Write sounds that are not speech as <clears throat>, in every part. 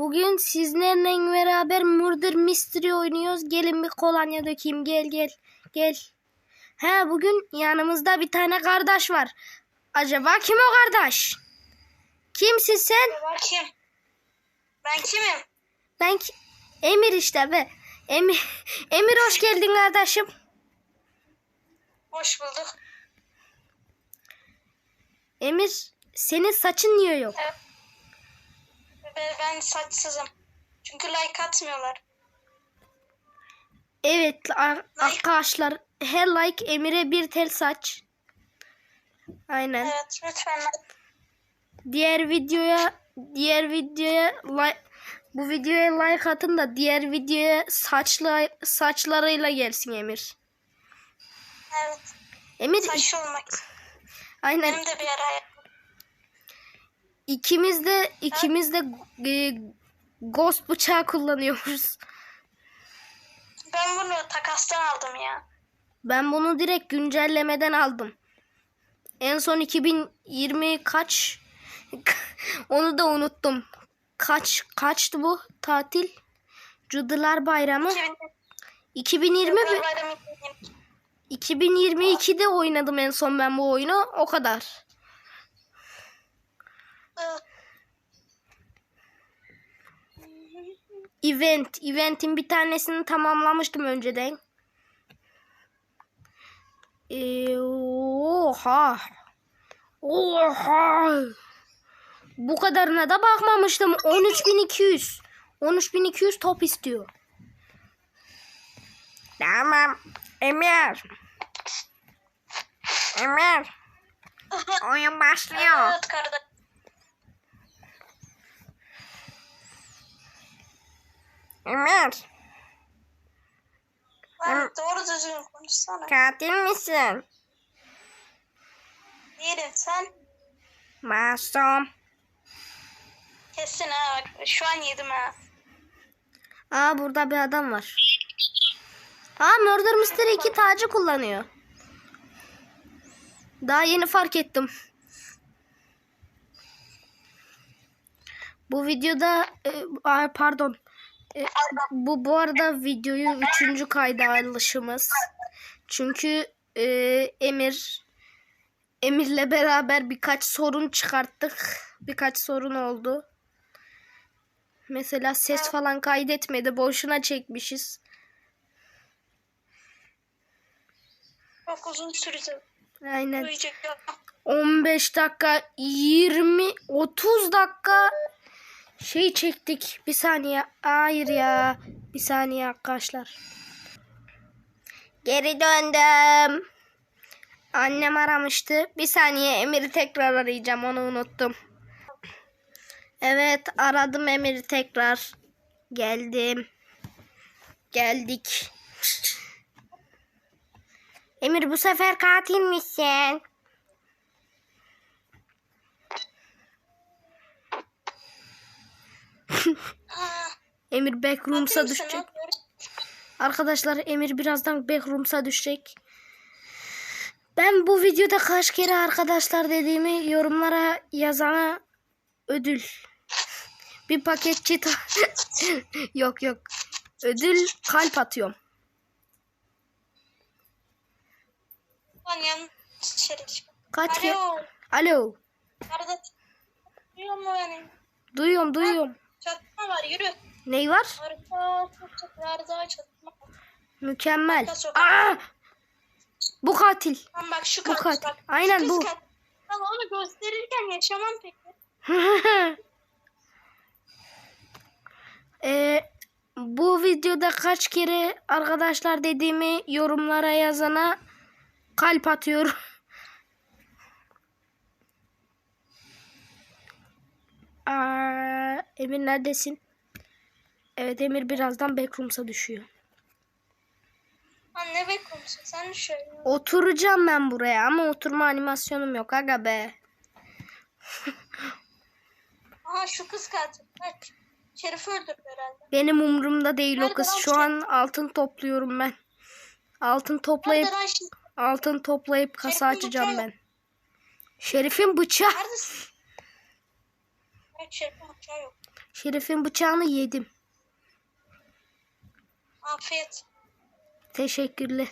Bugün sizlerle beraber Murder Mystery oynuyoruz. Gelin bir kolonya dökeyim. Gel gel. Gel. He bugün yanımızda bir tane kardeş var. Acaba kim o kardeş? Kimsin sen? Ben kim? Ben kimim? Ben ki- Emir işte be. Emir, <laughs> Emir hoş geldin kardeşim. Hoş bulduk. Emir senin saçın niye yok? Evet. Ben saçsızım. Çünkü like atmıyorlar. Evet ar- arkadaşlar her like Emir'e bir tel saç. Aynen. Evet lütfen like. Diğer videoya diğer videoya like bu videoya like atın da diğer videoya saçla saçlarıyla gelsin Emir. Evet. Emir Saçlı olmak. aynen Benim de bir ara. İkimiz de ikimiz de e, ghost bıçağı kullanıyoruz. Ben bunu takastan aldım ya. Ben bunu direkt güncellemeden aldım. En son 2020 kaç? <laughs> Onu da unuttum. Kaç kaçtı bu tatil? Cadılar Bayramı. 2020 mi? Bayramı 2022'de oynadım en son ben bu oyunu. O kadar. Event. Event'in bir tanesini tamamlamıştım önceden. Ee, oha. Oha. Bu kadarına da bakmamıştım. 13200. 13200 top istiyor. Tamam. Emir. Emir. Oyun başlıyor. Evet. Emir. Lan doğru düzgün konuşsana. Katil misin? Değilim sen. Masum. Kesin ha bak. Şu an yedim ha. Aa burada bir adam var. Aa Murder Mystery 2 tacı kullanıyor. Daha yeni fark ettim. Bu videoda e, pardon. E, bu bu arada videoyu üçüncü kayda alışımız. Çünkü e, Emir Emir'le beraber birkaç sorun çıkarttık. Birkaç sorun oldu. Mesela ses falan kaydetmedi. Boşuna çekmişiz. Çok uzun sürdü. Aynen. Duyacak yok. 15 dakika 20 30 dakika şey çektik. Bir saniye. Hayır ya. Bir saniye arkadaşlar. Geri döndüm. Annem aramıştı. Bir saniye Emir'i tekrar arayacağım. Onu unuttum. Evet aradım Emir'i tekrar. Geldim. Geldik. Emir bu sefer katil misin? Emir backrooms'a düşecek. Arkadaşlar Emir birazdan backrooms'a düşecek. Ben bu videoda kaç kere arkadaşlar dediğimi yorumlara yazana ödül. Bir paket çita. <laughs> yok yok. Ödül kalp atıyorum. Kaç kere? Alo. Alo. Kardeş. Duyuyor mu beni? Duyuyorum duyuyorum. Çatma var yürü. Ney var? Çatma. var. Mükemmel. Aa! Bu katil. Lan bak şu Bu kız katil. bak. Aynen bu. katil. Onu gösterirken yaşamam peki. <laughs> Ee, bu videoda kaç kere arkadaşlar dediğimi yorumlara yazana kalp atıyorum. <laughs> Aa, Emir neredesin? Evet Emir birazdan backrooms'a düşüyor. Lan ne bekliyorsun sen şöyle. Oturacağım ben buraya ama oturma animasyonum yok aga be. <laughs> Aha şu kız katil. Bak. Şerif'i öldürdü herhalde. Benim umurumda değil o Nerede kız. lan Şu şey? an altın topluyorum ben. Altın toplayıp şimdi? altın toplayıp kasa Şerif'in açacağım bıçağı ben. Şerif'in bıçağı. Neredesin? Evet Şerif'in bıçağı yok. Şerif'in bıçağını yedim. Afiyet. Teşekkürler.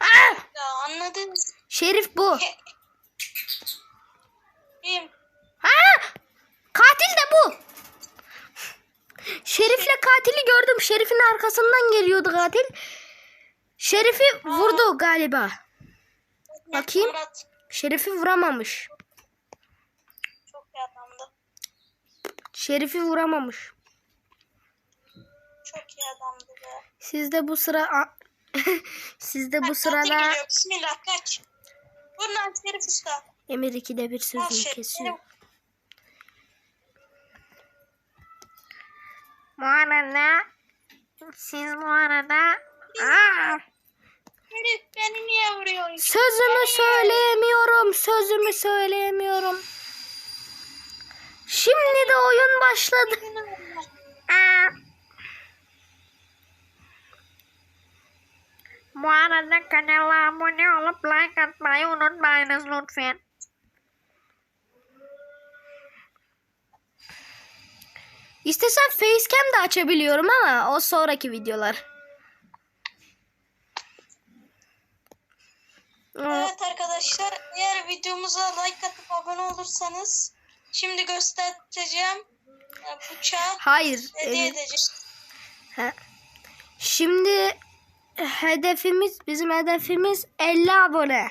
Aa! Ya anladınız. Şerif bu. Kim? Ha! Katil de bu. Şerif'le katili gördüm. Şerif'in arkasından geliyordu katil. Şerif'i vurdu galiba. Bakayım. Şerif'i vuramamış. Çok iyi adamdı. Şerif'i vuramamış. Çok iyi adamdı be. Siz de bu sıra <laughs> Siz de bu Katil sırada. Bismillah kaç. Vur lan Şerif Usta. Emir ikide bir sözünü Şerif. kesiyor. Bu arada siz bu arada Aa! Şerif beni niye vuruyorsun? Sözümü söyleyemiyorum. Sözümü söyleyemiyorum. Şimdi de oyun başladı. Aa. Bu arada kanala abone olup like atmayı unutmayınız lütfen. İstesem facecam da açabiliyorum ama o sonraki videolar. Evet arkadaşlar eğer videomuza like atıp abone olursanız şimdi göstereceğim bıçağı Hayır. hediye e, edeceğim. he. Şimdi hedefimiz bizim hedefimiz 50 abone.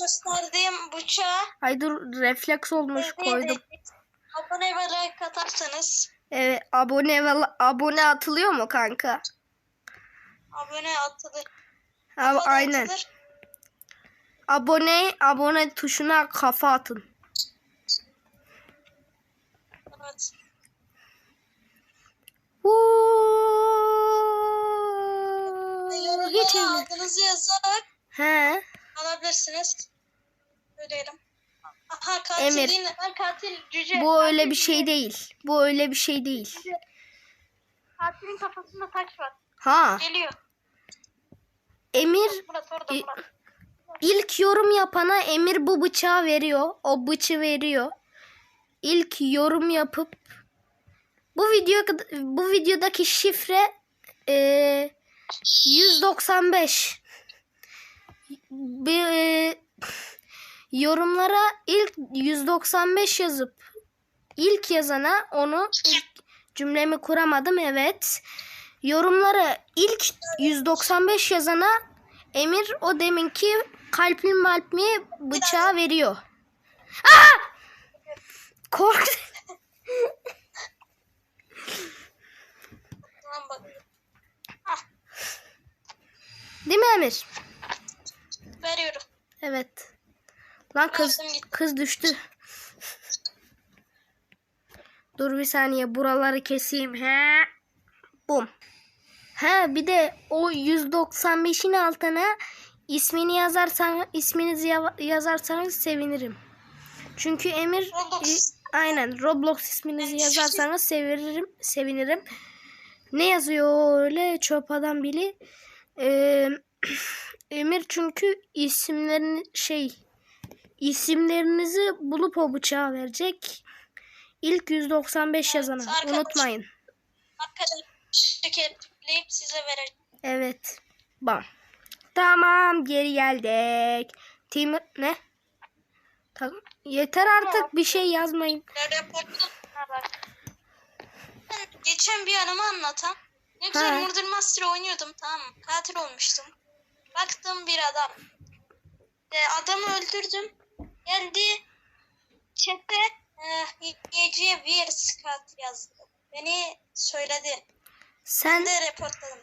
Gösterdiğim bıçağı Ay dur refleks olmuş hediye koydum. edeceğim. Abone ve like atarsanız Evet abone ve abone atılıyor mu kanka? abone atılır. Abi, kafa da aynen. atılır. Abone abone tuşuna kafa atın. Evet. Huuu. Geç Yorumlara eline. adınızı yazarak He. alabilirsiniz. Söyleyelim. Aha katil Emir. değil. Katil cüce. Bu öyle bir şey değil. Bu öyle bir şey değil. Katilin kafasında taç var. Ha. Geliyor. Emir Murat orada İ- Murat. ilk yorum yapana Emir bu bıçağı veriyor. O bıçı veriyor. İlk yorum yapıp bu video bu videodaki şifre eee 195. Bir, eee, yorumlara ilk 195 yazıp ilk yazana onu ilk cümlemi kuramadım evet. Yorumlara ilk 195 yazana Emir o deminki kalpli malpmi bıçağı veriyor. Aa! korktum. Değil mi Emir? Veriyorum. Evet. Lan kız kız düştü. Dur bir saniye buraları keseyim. He. Bum. He bir de o 195'in altına ismini yazarsan isminizi yazarsanız sevinirim. Çünkü Emir e, 19 aynen Roblox isminizi yazarsanız sevinirim sevinirim. Ne yazıyor öyle çöp adam bili? Ee, <clears throat> Emir çünkü isimlerini şey isimlerinizi bulup o bıçağı verecek. İlk 195 yazana. arkadaş. Unutmayın. Arkadaşlar size vereceğim. Evet. Bam. Tamam geri geldik. Tim ne? Tamam. Yeter artık bir şey yazmayın. Ben geçen bir anımı anlatan. Ne güzel. Murder Master oynuyordum tamam mı? Katil olmuştum. Baktım bir adam. E, adamı öldürdüm. Geldi. Chat'e e, gece bir skat yazdı. Beni söyledi. Sen Ben de reportladım.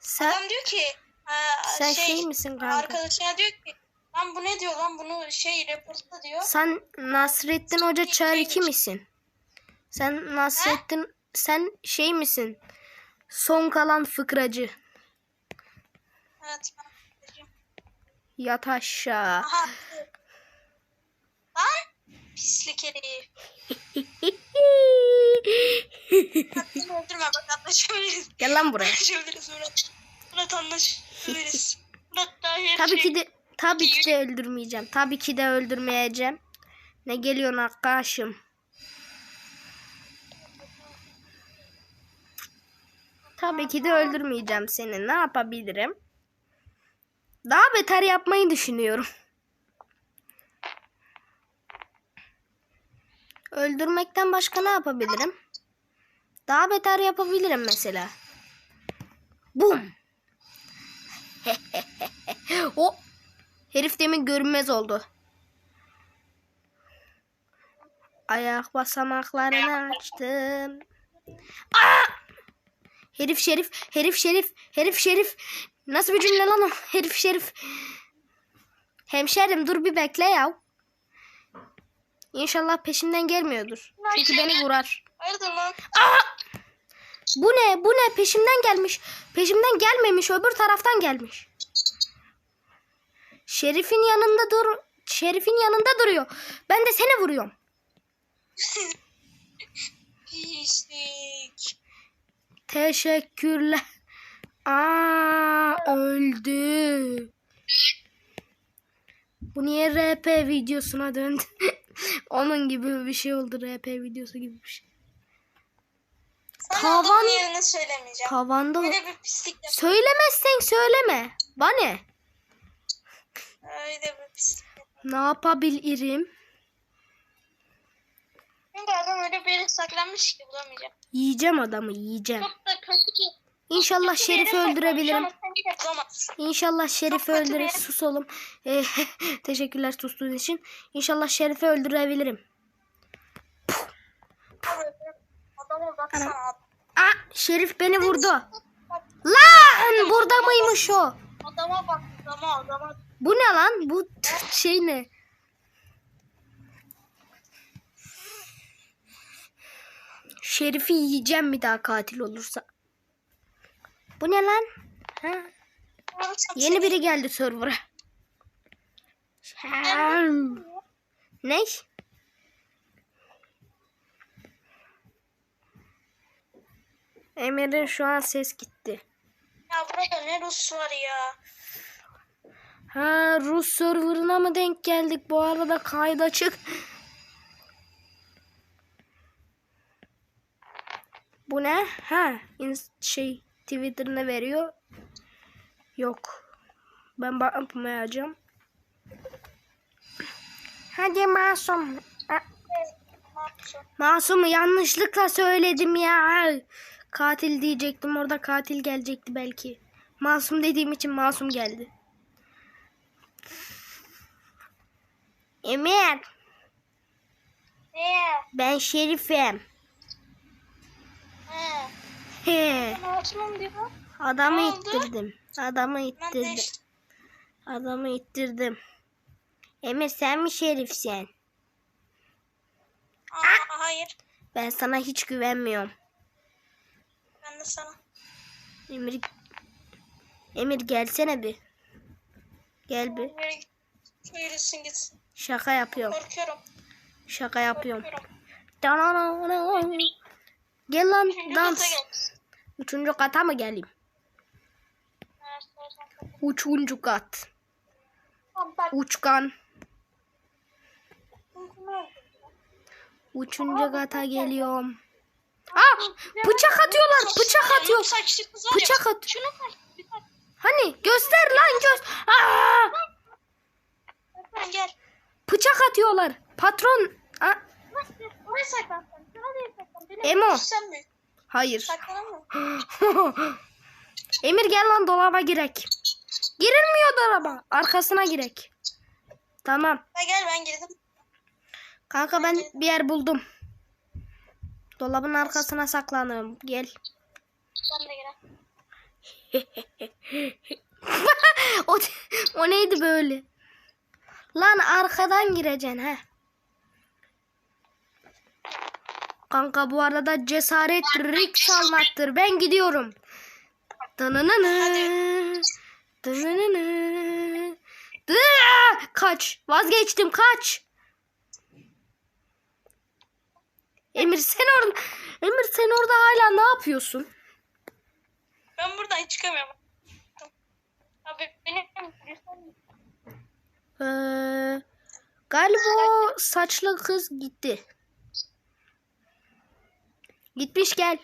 sen Adam diyor ki ha, sen şey, misin kanka? Arkadaşına diyor ki lan bu ne diyor lan bunu şey reportla diyor. Sen Nasrettin Hoca Çağrı 2 misin? Sen Nasrettin sen şey misin? Son kalan fıkracı. Evet. Yat aşağı. Aha. Lan pislik herif. Öldürme bak anlaşabiliriz. Gel lan buraya. Anlaşabiliriz Murat. Murat anlaşabiliriz. Murat daha her Tabii şey. ki de Tabii ki de öldürmeyeceğim. Tabii ki de öldürmeyeceğim. Ne geliyorsun arkadaşım? Tabii ki de öldürmeyeceğim seni. Ne yapabilirim? Daha beter yapmayı düşünüyorum. Öldürmekten başka ne yapabilirim? Daha beter yapabilirim mesela. Bum. <laughs> o herif demin görünmez oldu. Ayak basamaklarını açtım. Aa! Herif şerif, herif şerif, herif şerif. Nasıl bir cümle lan o? Herif şerif. Hemşerim dur bir bekle ya. İnşallah peşimden gelmiyordur. Çünkü beni vurar. Hayırdır lan? Bu ne? Bu ne? Peşimden gelmiş. Peşimden gelmemiş. Öbür taraftan gelmiş. Şerif'in yanında dur. Şerif'in yanında duruyor. Ben de seni vuruyorum. Pislik. Teşekkürler. Aa öldü. Bu niye RP videosuna döndü? <laughs> Onun gibi bir şey oldu. RP videosu gibi bir şey. Tavan- yerini söylemeyeceğim. Tavanda Öyle bir pislik. Söylemezsen söyleme. Bana ne? Öyle bir. Ne yapabilirim? Çünkü adam öyle bir yere saklanmış ki bulamayacağım. Yiyeceğim adamı yiyeceğim. Çok da kötü ki. İnşallah kötü bir Şerif'i öldürebilirim. saklanmış ama. İnşallah Şerif'i kötü öldürür. Sus oğlum. Eh, <laughs> teşekkürler sustuğun için. İnşallah Şerif'i öldürebilirim. Adama baksana. Aa, Şerif beni vurdu. Lan burada mıymış o? Adama bak. Adama adama. Bu ne lan? Bu şey ne? Şerif'i yiyeceğim bir daha katil olursa. Bu ne lan? Ha? Yeni biri geldi server'a. Ne? Emir'in şu an ses gitti. Ya burada ne Rus var ya. Ha Rus serverına mı denk geldik? Bu arada kayıt açık. Bu ne? Ha şey Twitter'ına veriyor. Yok. Ben bakmayacağım. Hadi masum. Masumu yanlışlıkla söyledim ya. Katil diyecektim orada katil gelecekti belki. Masum dediğim için masum geldi. Emir Ne? ben şerifim. He. He, Masumum diyor. adamı Ne oldu? ittirdim. Adamı Ben ittirdim. Adamı ittirdim. Emir sen mi şerifsin? Aa, hayır. Ben sana hiç güvenmiyorum. Ben de sana. Emir Emir gelsene bir. Gel bir. Git? Yürüsün gitsin. Şaka yapıyorum. Korkuyorum. Şaka yapıyorum. Korkuyorum. Gel lan Üçüncü dans. Üçüncü kata mı geleyim? Üçüncü kat. Uçkan. Üçüncü kata geliyorum. Aa, bıçak atıyorlar. Bıçak atıyor. Saçlı kız var ya. Bıçak at. Hani göster lan göz. Aa, gel. Bıçak atıyorlar. Patron. Benim Emo. Sen mi? hayır. Saklanamam. <gasps> Emir gel lan dolaba girek. Girilmiyor dolaba. Arkasına girek. Tamam. Ha, gel ben girdim. Kanka ben bir yer buldum. Dolabın arkasına saklanıyorum. Gel. Ben de girem. <laughs> o, o neydi böyle? Lan arkadan gireceksin he. Kanka bu arada cesaret Rick almaktır. Ben gidiyorum. Dınınını. Dı- Kaç. Vazgeçtim kaç. Emir sen orada Emir sen orada hala ne yapıyorsun? Ben buradan çıkamıyorum. Abi benim Ee, galiba o saçlı kız gitti. Gitmiş gel.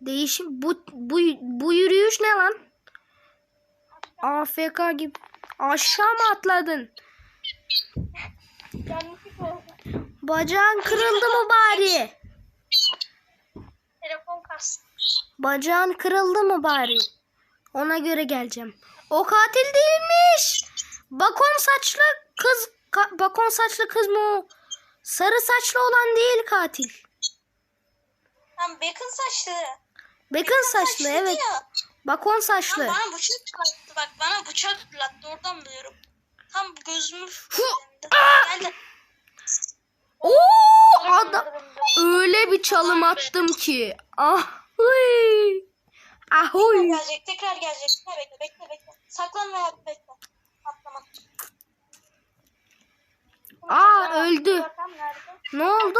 Değişim bu bu bu yürüyüş ne lan? AFK gibi. Aşağı mı atladın? Bacağın kırıldı mı bari? Telefon kastı. Bacağın kırıldı mı bari? Ona göre geleceğim. O katil değilmiş. Bakon saçlı kız, ka- bakon saçlı kız mı o? Sarı saçlı olan değil katil. Tam bacon saçlı. Bakın saçlı Saçlıydı evet. ya. Bakon saçlı. bana bıçak fırlattı bak bana bıçak fırlattı oradan biliyorum. Tam gözümü Geldi. Oo adam öyle bir çalım attım ki. Ah. Huy. Ahoy. Gelecek tekrar gelecek. Bekle bekle bekle. Saklan veya bekle. Atlama. Aa öldü. Ne oldu?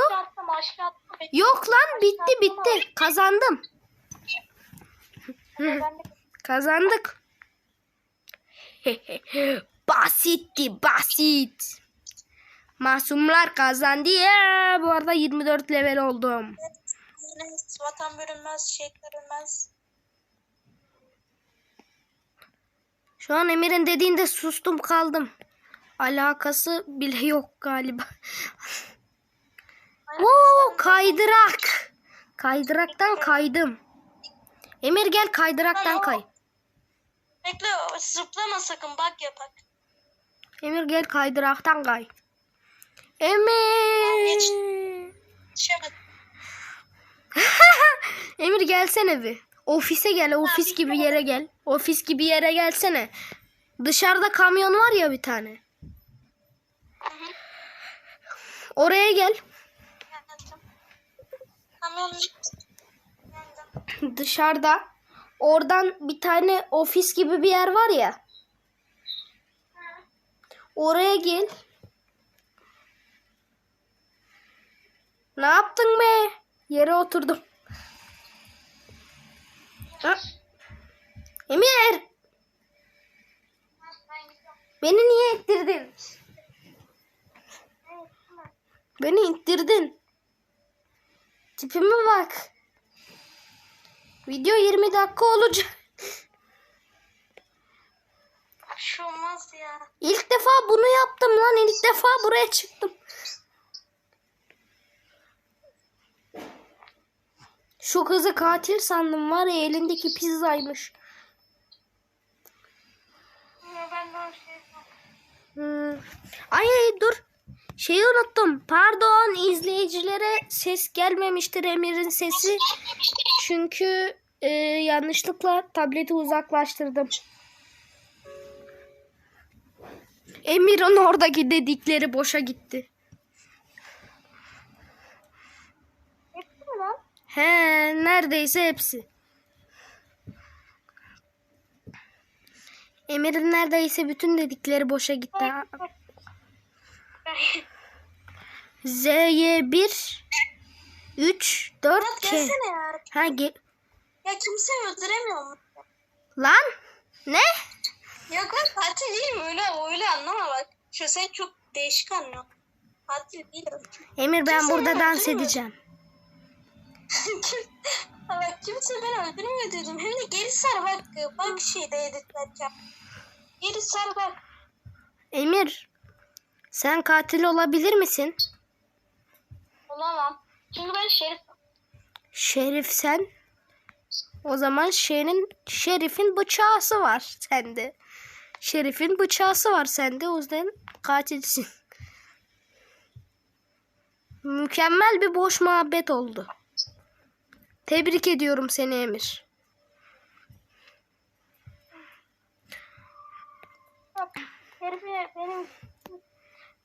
Yok lan bitti bitti. Kazandım. Kazandık. <laughs> Basitti basit. Masumlar kazandı ya. Bu arada 24 level oldum. Vatan bölünmez, şehitler ölmez. Şu an Emir'in dediğinde sustum kaldım. Alakası bile yok galiba. Oo kaydırak. Kaydıraktan kaydım. Emir gel kaydıraktan kay. Bekle zıplama sakın bak yapak. Emir gel kaydıraktan kay. Emir. Düşemedim. <laughs> Emir gelsene bir. Ofise gel. Ofis gibi yere gel. Ofis gibi yere gelsene. Dışarıda kamyon var ya bir tane. Oraya gel. Dışarıda. Oradan bir tane ofis gibi bir yer var ya. Oraya gel. Ne yaptın be? Yere oturdum. Ha? Emir! Beni niye ittirdin? Beni ittirdin. Tipime bak. Video 20 dakika olacak. Bir şey olmaz ya. İlk defa bunu yaptım lan. İlk defa buraya çıktım. Şu kızı katil sandım var ya elindeki pizzaymış. Hmm. Ay ay dur. Şeyi unuttum. Pardon izleyicilere ses gelmemiştir Emir'in sesi. Çünkü e, yanlışlıkla tableti uzaklaştırdım. Emir'in oradaki dedikleri boşa gitti. Hepsi mi lan? He, neredeyse hepsi. Emir'in neredeyse bütün dedikleri boşa gitti. Z'ye 1 3 4 Murat K. gelsene ya. Ha ge- Ya kimseyi öldüremiyor mu? Lan ne? Yok lan katil değil mi? Öyle, öyle anlama bak. Şu sen çok değişik anlıyor. Katil değil. Emir ben Kimse burada dans edeceğim. Ha <laughs> bak kimse beni öldürmüyor. Hem de geri sar bak. Bak şeyde editlerken. Geri sar bak. Emir sen katil olabilir misin? Olamam. Çünkü ben şerif. Şerif sen. O zaman şeyin şerifin bıçağısı var sende. Şerifin bıçağısı var sende. O yüzden katilsin. Mükemmel bir boş muhabbet oldu. Tebrik ediyorum seni Emir.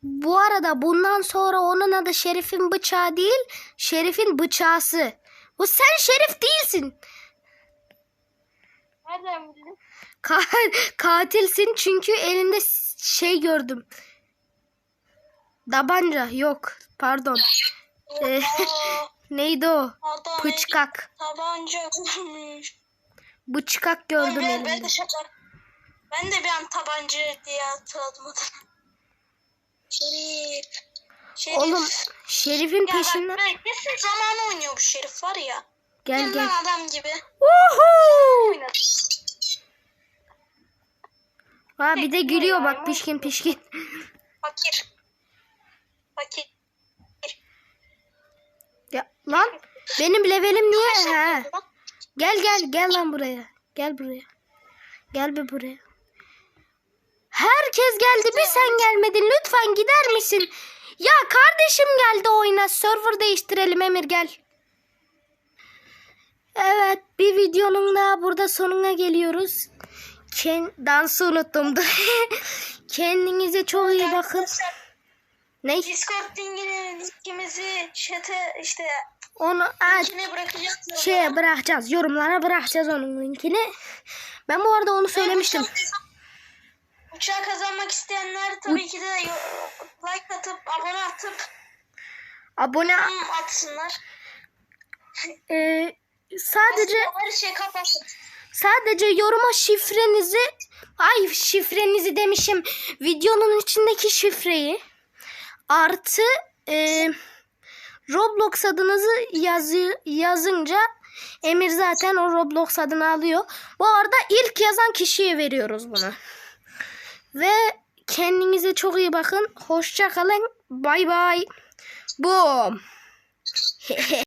Bu arada bundan sonra onun adı Şerif'in bıçağı değil, Şerif'in bıçağısı. Bu sen Şerif değilsin. nereden bildin? Ka- katilsin çünkü elinde şey gördüm. Tabanca yok. Pardon. <laughs> Neydi o? adam Bıçkak. tabanca görmüş. Bıçkak gördüm ben, ben elinde. de şaka. Ben de bir an tabancı diye hatırladım adını. <laughs> Şerif. Şerif. Oğlum Şerif'in ya peşinden. bak ben kesin zaman oynuyor bu Şerif var ya. Gel Gel gel. adam gibi. Woohoo! Oynadı. Ha bir de gülüyor bak pişkin pişkin. <laughs> Fakir. Fakir. Ya lan benim levelim niye? Ha. Gel gel gel lan buraya. Gel buraya. Gel bir buraya. Herkes geldi bir sen gelmedin. Lütfen gider misin? Ya kardeşim geldi oyuna. Server değiştirelim Emir gel. Evet bir videonun daha burada sonuna geliyoruz. Ken dansı unuttum. <laughs> Kendinize çok iyi bakın. Ne? Discord linkini, linkimizi chat'e işte Onu aç. bırakacağız. şeye bırakacağız. Yorumlara bırakacağız onun linkini. Ben bu arada onu söylemiştim. Uçağı kazanmak isteyenler tabii ki de like atıp abone atıp Abone atsınlar. e, sadece Her şey kapatsın. sadece yoruma şifrenizi ay şifrenizi demişim. Videonun içindeki şifreyi artı e, Roblox adınızı yazı, yazınca Emir zaten o Roblox adını alıyor. Bu arada ilk yazan kişiye veriyoruz bunu. Ve kendinize çok iyi bakın. Hoşça kalın. Bay bay. Boom. <laughs>